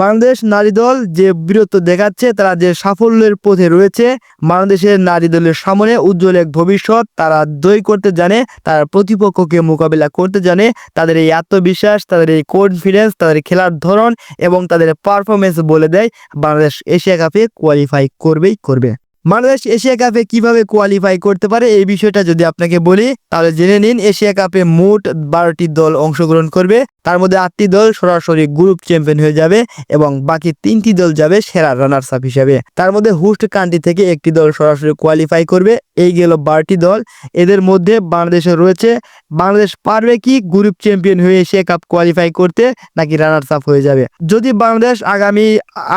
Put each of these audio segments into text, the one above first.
বাংলাদেশ নারী দল যে বীরত্ব দেখাচ্ছে, তারা যে সাফল্যের পথে রয়েছে, বাংলাদেশের নারী দলের সামনে উজ্জ্বল এক ভবিষ্যৎ তারা দই করতে জানে, তারা প্রতিপক্ষকে মোকাবিলা করতে জানে, তাদের এই আত্মবিশ্বাস, তাদের এই কনফিডেন্স তাদের খেলার ধরন এবং তাদের পারফরমেন্স বলে দেয়, বাংলাদেশ এশিয়া কাপে কোয়ালিফাই করবেই করবে। বাংলাদেশ এশিয়া কাপে কীভাবে কোয়ালিফাই করতে পারে, এই বিষয়টা যদি আপনাকে বলি, তাহলে জেনে নিন, এশিয়া কাপে মোট বারোটি দল অংশগ্রহণ করবে তার মধ্যে আটটি দল সরাসরি গ্রুপ চ্যাম্পিয়ন হয়ে যাবে এবং বাকি তিনটি দল যাবে সেরা রানার্স আপ হিসেবে। তার মধ্যে হোস্ট কান্ট্রি থেকে একটি দল সরাসরি কোয়ালিফাই করবে। এই গেল বারোটি দল। এদের মধ্যে বাংলাদেশে রয়েছে, বাংলাদেশ পারবে কি গ্রুপ চ্যাম্পিয়ন হয়ে এশিয়া কাপ কোয়ালিফাই করতে নাকি রানার্স আপ হয়ে যাবে? যদি বাংলাদেশ আগামী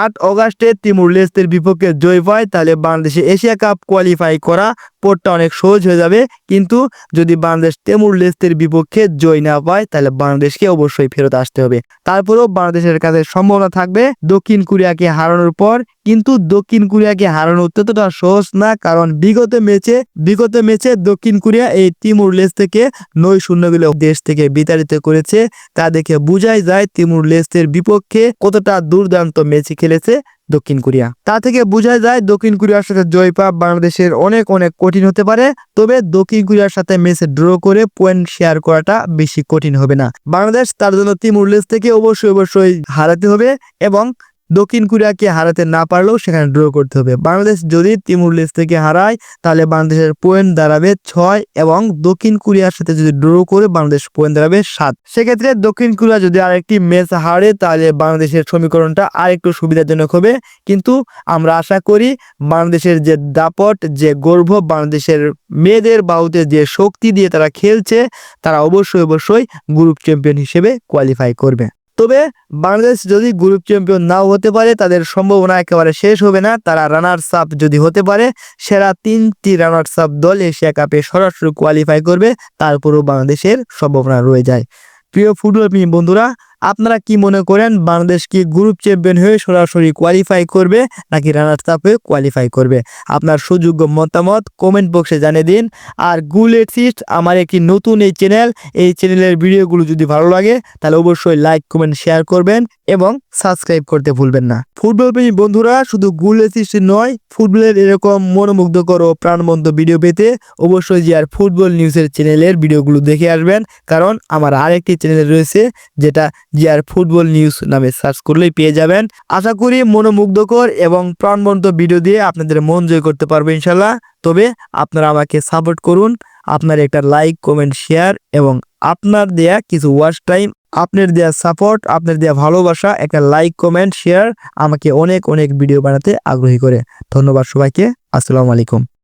আট অগাস্টে তিমুর লেস্তের বিপক্ষে জয় পায়, তাহলে বাংলাদেশে এশিয়া কাপ কোয়ালিফাই করা পথটা অনেক সহজ হয়ে যাবে। কিন্তু যদি বাংলাদেশ তেমুর লেস্তের বিপক্ষে জয় না পায়, তাহলে বাংলাদেশকে অবশ্যই ফেরত আসতে হবে। তারপরেও বাংলাদেশের কাছে সম্ভাবনা থাকবে দক্ষিণ কোরিয়াকে হারানোর পর। কিন্তু দক্ষিণ কোরিয়াকে হারানো ততটা সহজ না, কারণ বিগত ম্যাচে বিগত ম্যাচে দক্ষিণ কোরিয়া এই তিমুর লেস থেকে নয় শূন্যগুলো দেশ থেকে বিতাড়িত করেছে। তা দেখে বোঝাই যায় তিমুর লেস্তের বিপক্ষে কতটা দুর্দান্ত ম্যাচ খেলেছে। দক্ষিণ কোরিয়া। তা থেকে বোঝা যায় দক্ষিণ কোরিয়ার সাথে জয় পাওয়া বাংলাদেশের অনেক অনেক কঠিন হতে পারে, তবে দক্ষিণ কোরিয়ার সাথে মেসে ড্র করে পয়েন্ট শেয়ার করাটা বেশি কঠিন হবে না। বাংলাদেশ তার জন্য তিমুর লেস থেকে অবশ্যই অবশ্যই হারাতে হবে এবং দক্ষিণ কোরিয়াকে হারাতে না পারলেও সেখানে ড্র করতে হবে। বাংলাদেশ যদি তিমুর থেকে হারায়, তাহলে বাংলাদেশের পয়েন্ট দাঁড়াবে ছয় এবং দক্ষিণ কোরিয়ার সাথে যদি ড্র করে, বাংলাদেশ পয়েন্ট দাঁড়াবে সাত। সেক্ষেত্রে দক্ষিণ কোরিয়া যদি আরেকটি ম্যাচ হারে, তাহলে বাংলাদেশের সমীকরণটা আরেকটু সুবিধাজনক হবে। কিন্তু আমরা আশা করি বাংলাদেশের যে দাপট, যে গর্ব, বাংলাদেশের মেয়েদের বাহুতে যে শক্তি দিয়ে তারা খেলছে, তারা অবশ্যই অবশ্যই গ্রুপ চ্যাম্পিয়ন হিসেবে কোয়ালিফাই করবে। তবে বাংলাদেশ যদি গ্রুপ চ্যাম্পিয়ন নাও হতে পারে, তাদের সম্ভাবনা একেবারে শেষ হবে না। তারা রানার্স আপ যদি হতে পারে, সেরা তিনটি রানার্স আপ দল এশিয়া কাপে সরাসরি কোয়ালিফাই করবে তারপরেও বাংলাদেশের সম্ভাবনা রয়ে যায়। প্রিয় ফুটবল প্রেমী বন্ধুরা আপনারা কি মনে করেন বাংলাদেশ কি গ্রুপ চ্যাম্পিয়ন হয়ে সরাসরি কোয়ালিফাই করবে নাকি রানার্স আপ হয়ে কোয়ালিফাই করবে? আপনার সুযোগ্য মতামত কমেন্ট বক্সে জানিয়ে দিন। আর গুল এক্সিস্ট আমার একটি নতুন এই চ্যানেল এই চ্যানেলের ভিডিওগুলো যদি ভালো লাগে, তাহলে অবশ্যই লাইক কমেন্ট শেয়ার করবেন এবং সাবস্ক্রাইব করতে ভুলবেন না। ফুটবল প্রেমী বন্ধুরা, শুধু গুল এক্সিস্ট নয় ফুটবলের এরকম মনোমুগ্ধকর ও প্রাণবন্ত ভিডিও পেতে অবশ্যই যে আর ফুটবল নিউজের চ্যানেলের ভিডিওগুলো দেখে আসবেন। কারণ আমার আরেকটি চ্যানেল রয়েছে, যেটা জিআর ফুটবল নিউজ নামে সার্চ করলেই পেয়ে যাবেন। আশা করি মনোমুগ্ধকর এবং প্রাণবন্ত ভিডিও দিয়ে আপনাদের মন জয় করতে পারব ইনশাল্লাহ। তবে আপনারা আমাকে সাপোর্ট করুন, আপনার একটা লাইক, কমেন্ট, শেয়ার এবং আপনার দেয়া কিছু ওয়াচ টাইম, আপনার দেয়া সাপোর্ট, আপনার দেয়া ভালোবাসা, একটা লাইক, কমেন্ট, শেয়ার আমাকে অনেক অনেক ভিডিও বানাতে আগ্রহী করে। ধন্যবাদ সবাইকে, আসসালামু আলাইকুম।